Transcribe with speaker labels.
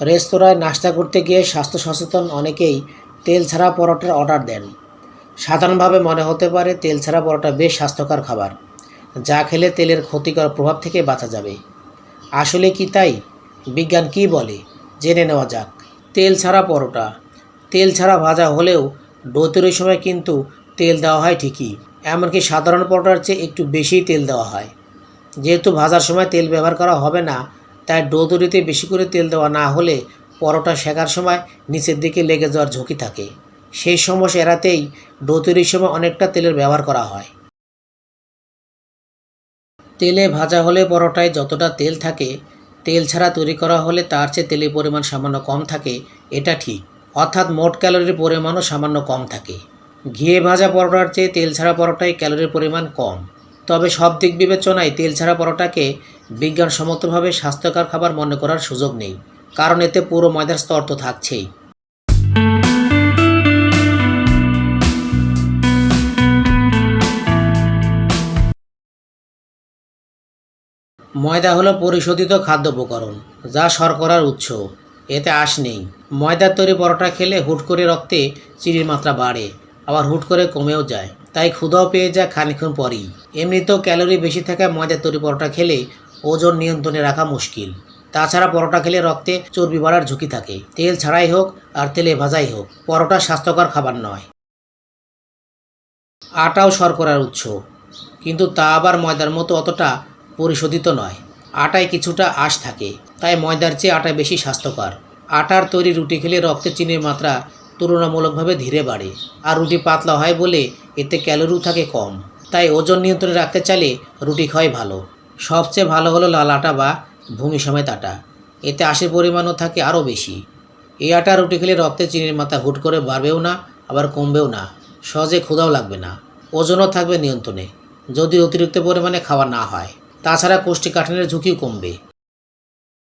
Speaker 1: রেস্তোরাঁয় নাস্তা করতে গিয়ে স্বাস্থ্য সচেতন অনেকেই তেল ছাড়া পরোটার অর্ডার দেন। সাধারণভাবে মনে হতে পারে তেল ছাড়া পরোটা বেশ স্বাস্থ্যকর খাবার, যা খেলে তেলের ক্ষতিকর প্রভাব থেকে বাঁচা যাবে। আসলে কি তাই? বিজ্ঞান কি বলে? জেনে নেওয়া যাক। তেল ছাড়া পরোটা। তেল ছাড়া ভাজা হলেও ডো তৈরির সময় কিন্তু তেল দেওয়া হয় ঠিকই, এমনকি সাধারণ পরোটার চেয়ে একটু বেশিই তেল দেওয়া হয়। যেহেতু ভাজার সময় তেল ব্যবহার করা হবে না তাই ডো তৈরিতে বেশি করে তেল দেওয়া না হলে পরোটা শেখার সময় নিচের দিকে লেগে যাওয়ার ঝুঁকি থাকে। সেই সমস্যা এড়াতেই ডো তৈরির সময় অনেকটা তেলের ব্যবহার করা হয়। তেলে ভাজা হলে পরোটায় যতটা তেল থাকে, তেল ছাড়া তৈরি করা হলে তার চেয়ে তেলের পরিমাণ সামান্য কম থাকে, এটা ঠিক। অর্থাৎ মোট ক্যালোরির পরিমাণও সামান্য কম থাকে। ঘিয়ে ভাজা পরোটার চেয়ে তেল ছাড়া পরোটায় ক্যালোরির পরিমাণ কম। তবে সব দিক বিবেচনায় তেল ছাড়া পরোটাকে বিজ্ঞানসম্মতভাবে স্বাস্থ্যকর খাবার মনে করার সুযোগ নেই, কারণ এতে পুরো ময়দার স্তর তো থাকছেই। ময়দা হলো পরিশোধিত খাদ্য উপকরণ, যা শর্করার উৎস। এতে আঁশ নেই। ময়দার তৈরি পরোটা খেলে হুট করে রক্তে চিনির মাত্রা বাড়ে, আবার হুট করে কমেও যায়। তাই ক্ষুধাও পেয়ে যায় খানিক্ষণ পরই। এমনিতেও ক্যালোরি বেশি থাকায় ময়দার তৈরি পরোটা খেলে ওজন নিয়ন্ত্রণে রাখা মুশকিল। তাছাড়া পরোটা খেলে রক্তে চর্বি বাড়ার ঝুঁকি থাকে। তেল ছাড়াই হোক আর তেলে ভাজাই হোক, পরোটা স্বাস্থ্যকর খাবার নয়। আটাও শর্করার উৎস। কিন্তু তা আবার ময়দার মতো অতটা পরিশোধিত নয়। আটায় কিছুটা আশ থাকে, তাই ময়দার চেয়ে আটা বেশি স্বাস্থ্যকর। আটার তৈরি রুটি খেলে রক্তে চিনির মাত্রা তুলনামূলকভাবে ধীরে বাড়ে। আর রুটি পাতলা হয় বলে এতে ক্যালোরিও থাকে কম। তাই ওজন নিয়ন্ত্রণে রাখতে চাইলে রুটি খাওয়াই ভালো। সবচেয়ে ভালো হলো লাল আটা বা ভূমি সমেত আটা। এতে আশির পরিমাণও থাকে আরও বেশি। এই আটা রুটি খেলে রক্তে চিনির মাথা হুট করে বাড়বেও না, আবার কমবেও না। সহজে ক্ষুধাও লাগবে না। ওজনও থাকবে নিয়ন্ত্রণে, যদি অতিরিক্ত পরিমাণে খাওয়া না হয়। তাছাড়া কোষ্ঠীকাঠিন্যের ঝুঁকিও কমবে।